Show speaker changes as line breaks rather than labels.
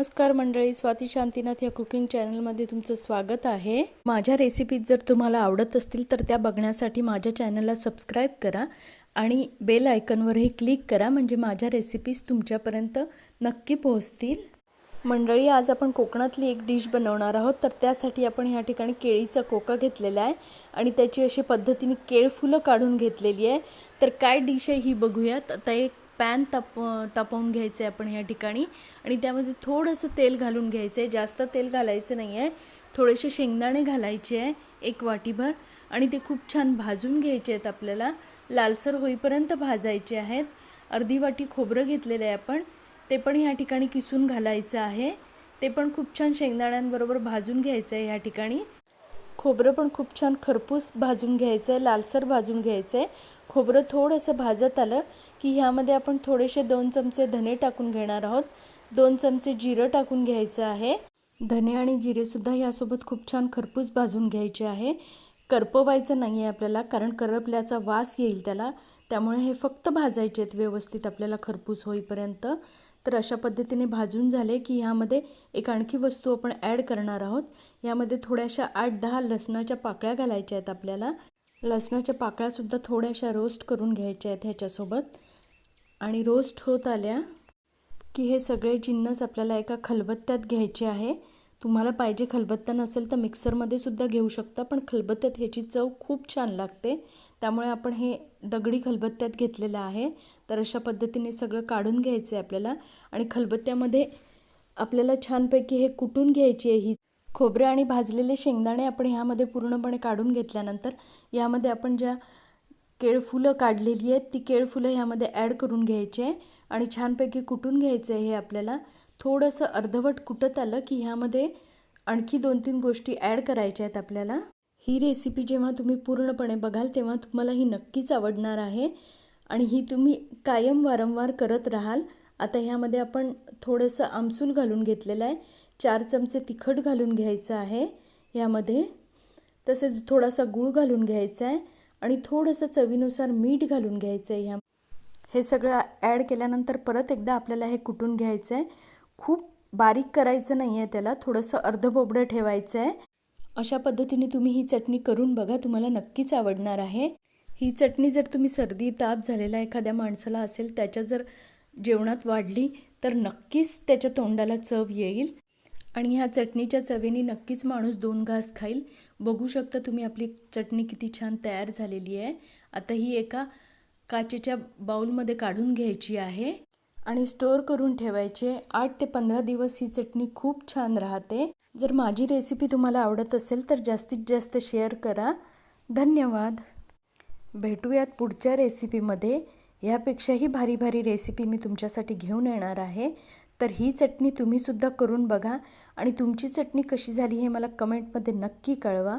नमस्कार मंडळी स्वाती शांतीनाथ या कुकिंग चॅनलमध्ये तुमचं स्वागत आहे. माझ्या रेसिपीज जर तुम्हाला आवडत असतील तर त्या बघण्यासाठी माझ्या चॅनलला सबस्क्राईब करा आणि बेल आयकनवरही क्लिक करा म्हणजे माझ्या रेसिपीज तुमच्यापर्यंत नक्की पोहोचतील. मंडळी आज आपण कोकणातली एक डिश बनवणार आहोत तर त्यासाठी आपण ह्या ठिकाणी केळीचा कोका घेतलेला आहे आणि त्याची अशी पद्धतीने केळफुलं काढून घेतलेली आहे. तर काय डिश आहे ही बघूयात. आता एक पॅन तप तापवून घ्यायचं आहे आपण या ठिकाणी. आणि त्यामध्ये थोडंसं तेल घालून घ्यायचं आहे जास्त तेल घालायचं नाही आहे थोडेसे शेंगदाणे घालायचे आहे एक वाटीभर. आणि ते खूप छान भाजून घ्यायचे आहेत आपल्याला. लालसर होईपर्यंत भाजायचे आहेत. अर्धी वाटी खोबरं घेतलेलं आहे आपण. ते पण ह्या ठिकाणी किसून घालायचं आहे. ते पण खूप छान शेंगदाण्यांबरोबर भाजून घ्यायचं आहे ह्या ठिकाणी. खोबरं पण खूप छान खरपूस भाजून घ्यायचं आहे लालसर भाजून घ्यायचं आहे खोबरं थोडंसं भाजत आलं की ह्यामध्ये आपण थोडेसे दोन चमचे धने टाकून घेणार आहोत. दोन चमचे जिरं टाकून घ्यायचं आहे. धने आणि जिरेसुद्धा यासोबत खूप छान खरपूस भाजून घ्यायचे आहे. करपवायचं नाही आहे आपल्याला कारण करपल्याचा वास येईल त्याला. त्यामुळे हे फक्त भाजायचे आहेत व्यवस्थित आपल्याला खरपूस होईपर्यंत. तर अशा पद्धतीने भाजून झाले की ह्यामध्ये एक आणखी वस्तू आपण ॲड करणार आहोत. यामध्ये थोड्याशा आठ दहा लसणाच्या पाकळ्या घालायच्या आहेत आपल्याला. लसणाच्या पाकळ्यासुद्धा थोड्याशा रोस्ट करून घ्यायच्या आहेत ह्याच्यासोबत. आणि रोस्ट होत आल्या की हे सगळे जिन्नस आपल्याला एका खलबत्त्यात घ्यायचे आहे. तुम्हाला पाहिजे खलबत्ता नसेल तर मिक्सरमध्ये सुद्धा घेऊ शकता पण खलबत्त्यात ह्याची चव खूप छान लागते. त्यामुळे आपण हे दगडी खलबत्त्यात घेतलेलं आहे. तर अशा पद्धतीने सगळं काढून घ्यायचं आहे आपल्याला. आणि खलबत्त्यामध्ये आपल्याला छानपैकी हे कुटून घ्यायची आहे ही खोबरे आणि भाजलेले शेंगदाणे आपण ह्यामध्ये पूर्णपणे काढून घेतल्यानंतर यामध्ये आपण ज्या केळफुलं काढलेली आहेत ती केळफुलं ह्यामध्ये ॲड करून घ्यायची आहे आणि छानपैकी कुटून घ्यायचं आहे हे आपल्याला. थोडंसं अर्धवट कुटत आलं की ह्यामध्ये आणखी दोन तीन गोष्टी ॲड करायच्या आहेत आपल्याला. ही रेसिपी जेव्हा तुम्ही पूर्णपणे बघाल तेव्हा तुम्हाला ही नक्कीच आवडणार आहे आणि ही तुम्ही कायम वारंवार करत राहाल. आता ह्यामध्ये आपण थोडंसं आमसूल घालून घेतलेलं आहे. चार चमचे तिखट घालून घ्यायचं आहे यामध्ये. तसेच थोडासा गूळ घालून घ्यायचा आहे आणि थोडंसं चवीनुसार मीठ घालून घ्यायचं आहे. ह्या हे सगळं ॲड केल्यानंतर परत एकदा आपल्याला हे कुटून घ्यायचं आहे. खूप बारीक करायचं नाही आहे त्याला थोडंसं अर्धबोबडं ठेवायचं आहे. अशा पद्धतीने तुम्ही ही चटणी करून बघा तुम्हाला नक्कीच आवडणार आहे. ही चटणी जर तुम्ही सर्दी ताप झालेला एखाद्या माणसाला असेल त्याच्या जर जेवणात वाढली तर नक्कीच त्याच्या तोंडाला चव येईल. आणि ह्या चटणीच्या चवीने नक्कीच माणूस दोन घास खाईल. बघू शकता तुम्ही आपली चटणी किती छान तयार झालेली आहे. आता ही एका काचेच्या बाऊलमध्ये काढून घ्यायची आहे. आणि स्टोअर करून ठेवायचे. आठ ते पंधरा दिवस ही चटणी खूप छान राहते. जर माझी रेसिपी तुम्हाला आवडत असेल तर जास्तीत जास्त शेअर करा. धन्यवाद. भेटूयात पुढच्या रेसिपीमध्ये. ह्यापेक्षाही भारी भारी रेसिपी मी तुमच्यासाठी घेऊन येणार आहे. तर ही चटणी तुम्हीसुद्धा करून बघा. आणि तुमची चटणी कशी झाली हे मला कमेंटमध्ये नक्की कळवा.